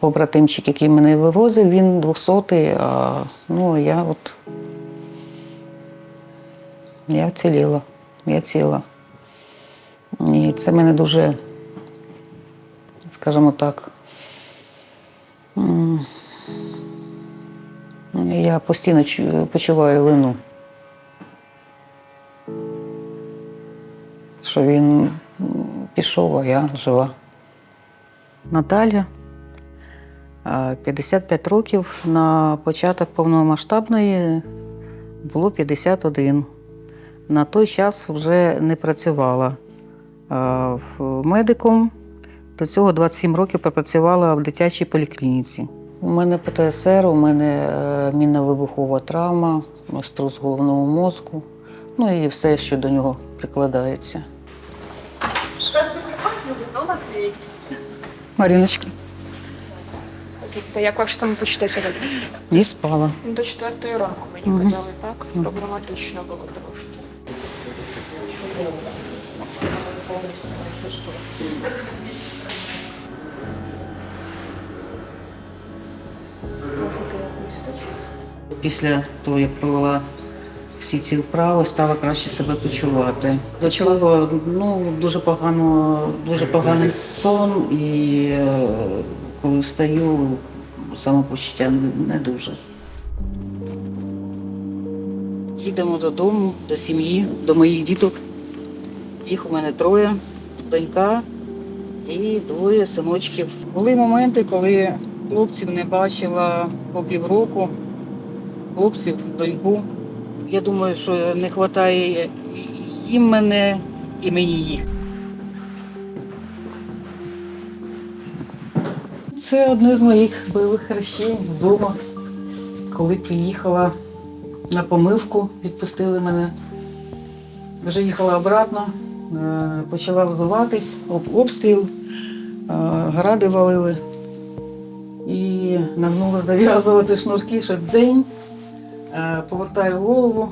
побратимчик, який мене вивозив, він 200-й, а ну, я от я вціліла, я ціла. І це мене дуже, скажімо так, я постійно почуваю вину. Що він пішов, а я жива. Наталя, а, 55 років. На початок повномасштабної було 51. На той час вже не працювала медиком. До цього 27 років пропрацювала в дитячій поліклініці. У мене ПТСР, у мене е, мінно-вибухова травма, струс головного мозку, ну і все, що до нього прикладається. Маріночка, Та як ваше там почуття сьогодні? не спала. До четвертої ранку мені Мгм. казали так. Проблематично було трошки. Після того, як провела всі ці вправи, стала краще себе почувати. До цього ну, дуже погано, дуже поганий сон, і е, коли встаю, самопочуття не дуже. Їдемо додому, до сім'ї, до моїх діток. Їх у мене троє, донька і двоє синочків. Були моменти, коли хлопців не бачила по півроку хлопців, доньку. Я думаю, що не вистачає їм мене і мені їх. Це одне з моїх бойових хрещень вдома. Коли приїхала на помивку, відпустили мене. Вже їхала обратно, е, почала взуватись, обстріл, е, гради валили. І нагнула зав'язувати шнурки, що дзень. Е, Повертаю голову,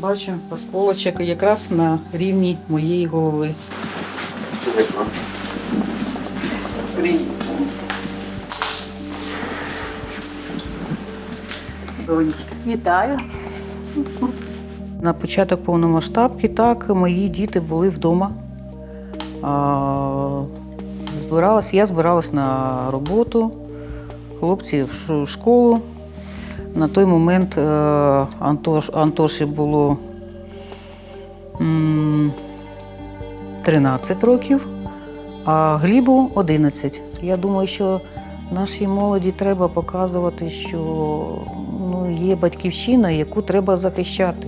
бачу осколочок якраз на рівні моєї голови. Донечка. Вітаю. На початок повномасштабки так мої діти були вдома. Збиралась, я збиралась на роботу, хлопці в школу. На той момент е, Антош, Антоші було 13 років, а Глібу 11. Я думаю, що нашій молоді треба показувати, що є батьківщина, яку треба захищати.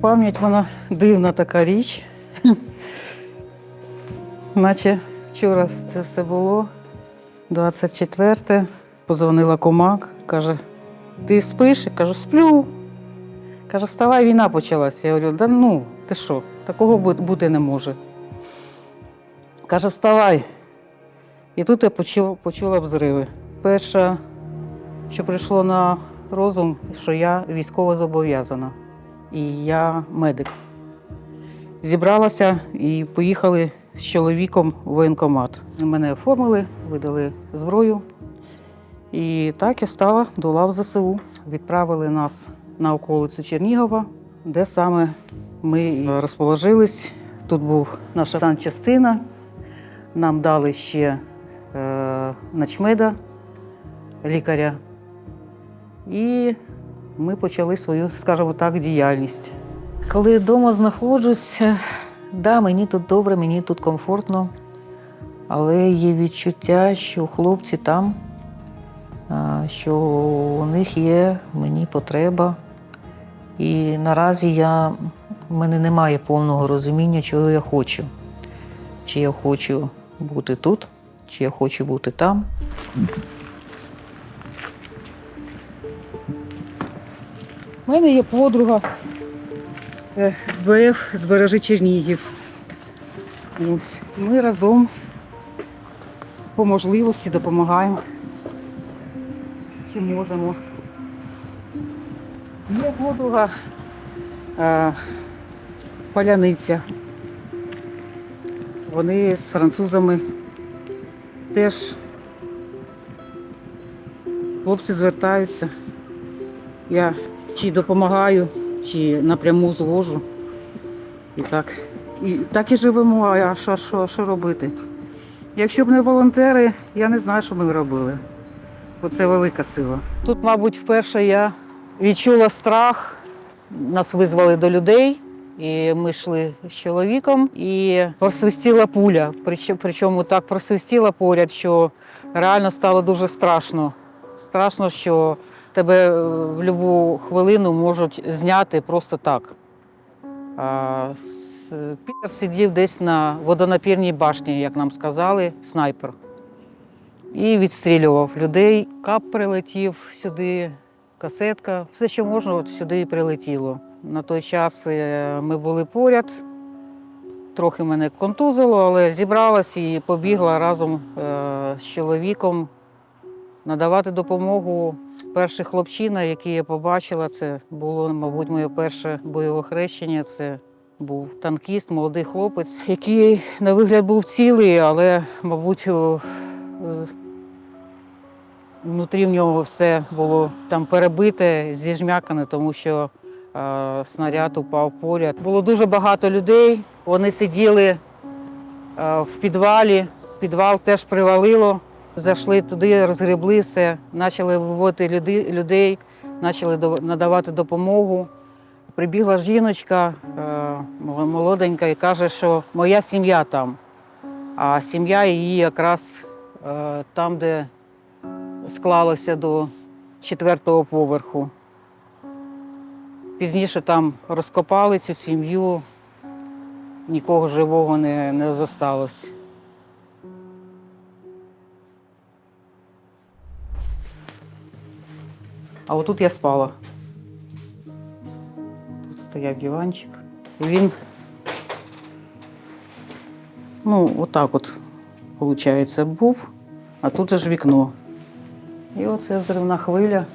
Пам'ять вона дивна така річ. Наче вчора це все було. 24-те. Позвонила кумак, каже: ти спиш? Я кажу, сплю. Каже, вставай, війна почалася. Я говорю, да ну, ти що, такого бути не може. Каже, вставай. І тут я почула, почула взриви. Перше, що прийшло на розум, що я військово зобов'язана і я медик. Зібралася і поїхали з чоловіком в воєнкомат. Мене оформили, видали зброю. І так я стала до лав ЗСУ. Відправили нас на околицю Чернігова, де саме ми розположились. Тут був наша санчастина. Нам дали ще е, начмеда, лікаря. І ми почали свою, скажімо так, діяльність. Коли вдома знаходжусь, да, мені тут добре, мені тут комфортно, але є відчуття, що хлопці там, що у них є мені потреба. І наразі я, в мене немає повного розуміння, чого я хочу. Чи я хочу бути тут, чи я хочу бути там. У мене є подруга. Це БФ збережи Чернігів. Ось. Ми разом по можливості допомагаємо. Чи можемо. Є подруга е, Поляниця. Вони з французами теж хлопці звертаються. Я чи допомагаю, чи напряму звожу. І так, і так і живемо, а що, що, що робити? Якщо б не волонтери, я не знаю, що ми робили. Бо це велика сила. Тут, мабуть, вперше я відчула страх. Нас визвали до людей, і ми йшли з чоловіком, і просвистіла пуля. Причому, так просвистіла поряд, що реально стало дуже страшно. Страшно, що тебе е, в будь-яку хвилину можуть зняти просто так. Пітер сидів десь на водонапірній башні, як нам сказали, снайпер. І відстрілював людей. Кап прилетів сюди, касетка, все, що можна, от сюди і прилетіло. На той час е, ми були поряд. Трохи мене контузило, але зібралась і побігла разом е, з чоловіком надавати допомогу. Перший хлопчина, який я побачила, це було, мабуть, моє перше бойове хрещення. Це був танкіст, молодий хлопець, який на вигляд був цілий, але, мабуть, внутрі в нього все було там перебите, зіжмякане, тому що е, снаряд упав поряд. Було дуже багато людей. Вони сиділи е, в підвалі. Підвал теж привалило. Зайшли туди, розгребли все, почали виводити люди- людей, почали до- надавати допомогу. Прибігла жіночка е, молоденька і каже, що моя сім'я там. А сім'я її якраз е, там, де склалося до четвертого поверху. Пізніше там розкопали цю сім'ю, нікого живого не, не зосталось. А отут я спала. Тут стояв диванчик. І він, ну, отак от, виходить, був, а тут же ж вікно. І оце взривна хвиля.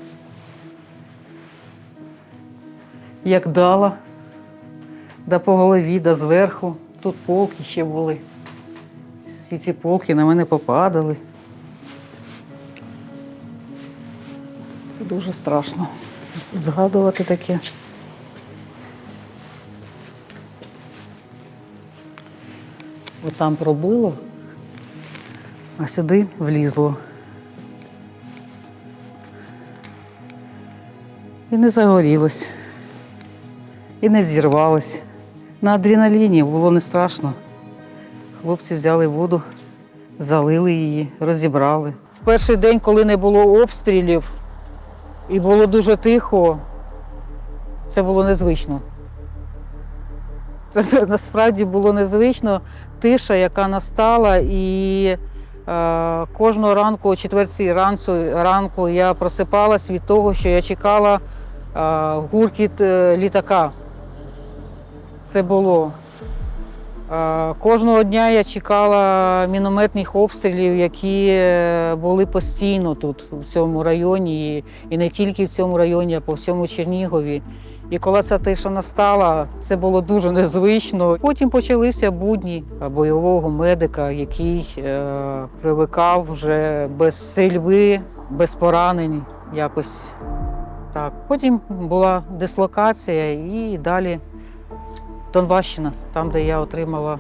Як дала, да по голові, да зверху. Тут полки ще були. Всі ці полки на мене попадали. Це дуже страшно. Згадувати таке. От там пробило, а сюди влізло. І не загорілось, і не взірвалось. На адреналіні було не страшно. Хлопці взяли воду, залили її, розібрали. В перший день, коли не було обстрілів і було дуже тихо, це було незвично. Це насправді було незвично. Тиша, яка настала, і е, кожного ранку, о четвертій ранку, ранку я просипалась від того, що я чекала гуркіт е, літака. Це було. Кожного дня я чекала мінометних обстрілів, які е, були постійно тут, в цьому районі, і не тільки в цьому районі, а по всьому Чернігові. І коли ця тиша настала, це було дуже незвично. Потім почалися будні бойового медика, який е, привикав вже без стрільби, без поранень, якось так. Потім була дислокація і далі Донбащина, там, де я отримала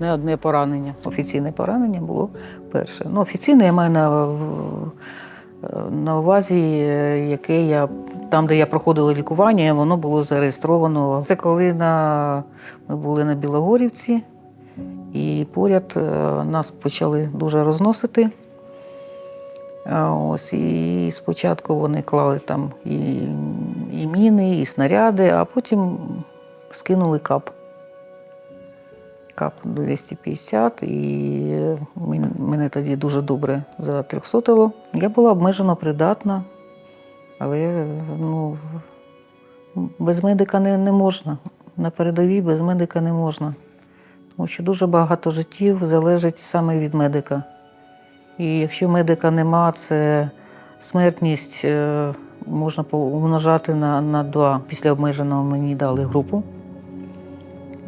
не одне поранення. Офіційне поранення було перше. Ну, офіційне я маю на, на увазі, е, яке я там, де я проходила лікування, воно було зареєстровано. Це коли на, ми були на Білогорівці, і поряд е, нас почали дуже розносити. Ось і спочатку вони клали там і, і міни, і снаряди, а потім скинули кап. Кап 250, і мене тоді дуже добре затрьохсотило. Я була обмежено придатна, але ну, без медика не, не можна. На передовій без медика не можна. Тому що дуже багато життів залежить саме від медика. І якщо медика нема, це смертність е, можна помножати на, на два. Після обмеженого мені дали групу.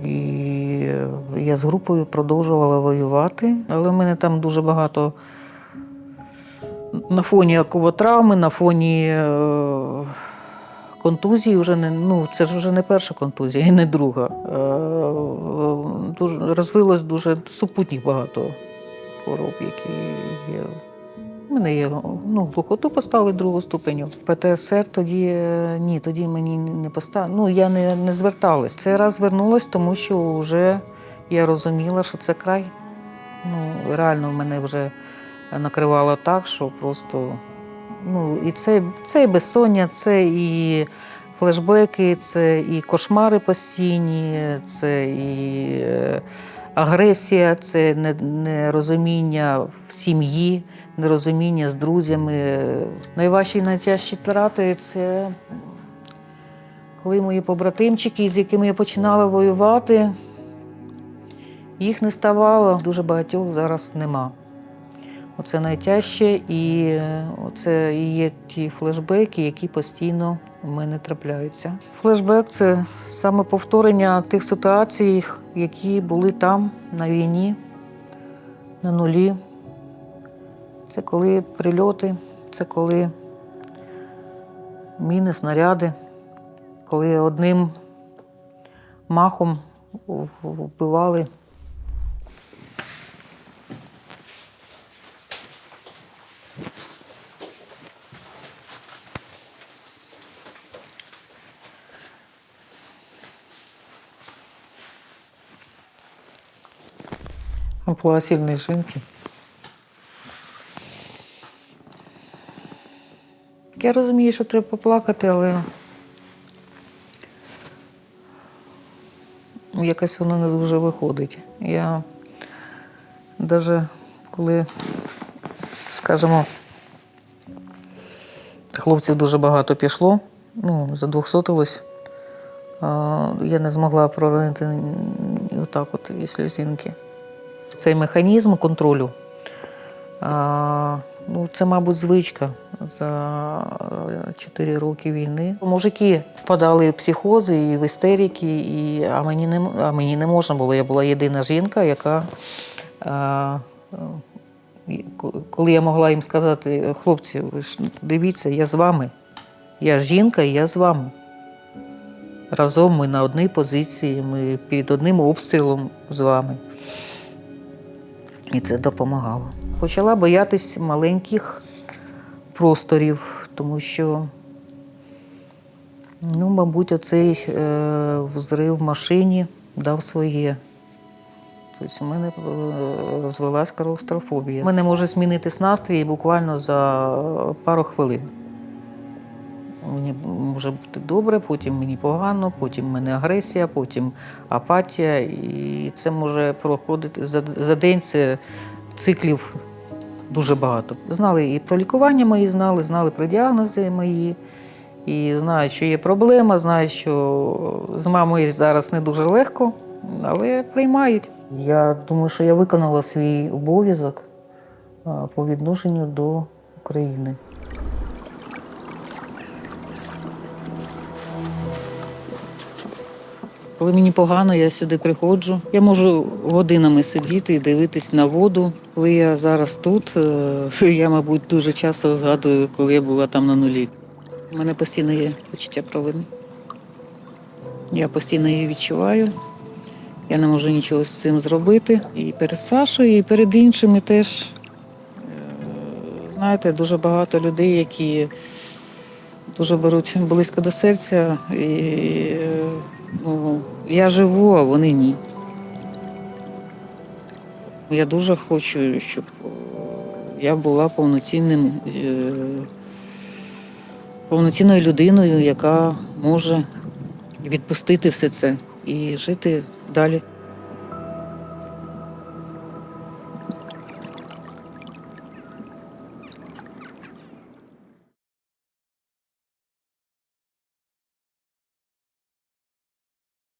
І я з групою продовжувала воювати, але в мене там дуже багато на фоні акувотравми, на фоні е, контузії вже не ну, це ж вже не перша контузія і не друга. Е, дуже, розвилось дуже супутніх багато хвороб, які є. У мене є ну, глухоту поставили другу ступеню. ПТСР тоді е, ні, тоді мені не поставили. Ну, я не, не зверталась. Цей раз звернулась, тому що вже я розуміла, що це край. Ну, реально мене вже накривало так, що просто. Ну, і це, це і безсоння, це і флешбеки, це і кошмари постійні, це і е, агресія, це нерозуміння в сім'ї, нерозуміння з друзями. Найважчі і найтяжчі втрати це коли мої побратимчики, з якими я починала воювати, їх не ставало. Дуже багатьох зараз нема. Оце найтяжче, і е, це і є ті флешбеки, які постійно у мене трапляються. Флешбек це саме повторення тих ситуацій, які були там на війні, на нулі. Це коли прильоти, це коли міни, снаряди, коли одним махом вбивали амплуа сильної жінки. Я розумію, що треба поплакати, але якось воно не дуже виходить. Я навіть коли, скажімо, хлопців дуже багато пішло, ну, задвохсотилось, я не змогла проронити отак от і сльозинки. Цей механізм контролю, ну, це, мабуть, звичка за 4 роки війни. Мужики впадали в психози і в істерики, і, а, мені не, а мені не можна було. Я була єдина жінка, яка. А, коли я могла їм сказати, хлопці, ви ж дивіться, я з вами. Я жінка, і я з вами. Разом ми на одній позиції, ми під одним обстрілом з вами. І це допомагало. Почала боятись маленьких просторів, тому що, ну, мабуть, оцей е, взрив в машині дав своє. Тобто у мене е, розвилась клаустрофобія. Мене може змінитись настрій буквально за пару хвилин. Мені може бути добре, потім мені погано, потім в мене агресія, потім апатія. І це може проходити за, за день це циклів дуже багато. Знали і про лікування мої знали, знали про діагнози мої, і знають, що є проблема, знають, що з мамою зараз не дуже легко, але приймають. Я думаю, що я виконала свій обов'язок по відношенню до України. Коли мені погано, я сюди приходжу. Я можу годинами сидіти і дивитись на воду. Коли я зараз тут, е, я, мабуть, дуже часто згадую, коли я була там на нулі. У мене постійно є почуття провини. Я постійно її відчуваю. Я не можу нічого з цим зробити. І перед Сашою, і перед іншими теж. Е, Знаєте, дуже багато людей, які дуже беруть близько до серця. І е, я живу, а вони ні. Я дуже хочу, щоб е, я була повноцінним, е, повноцінною людиною, яка може відпустити все це і жити далі.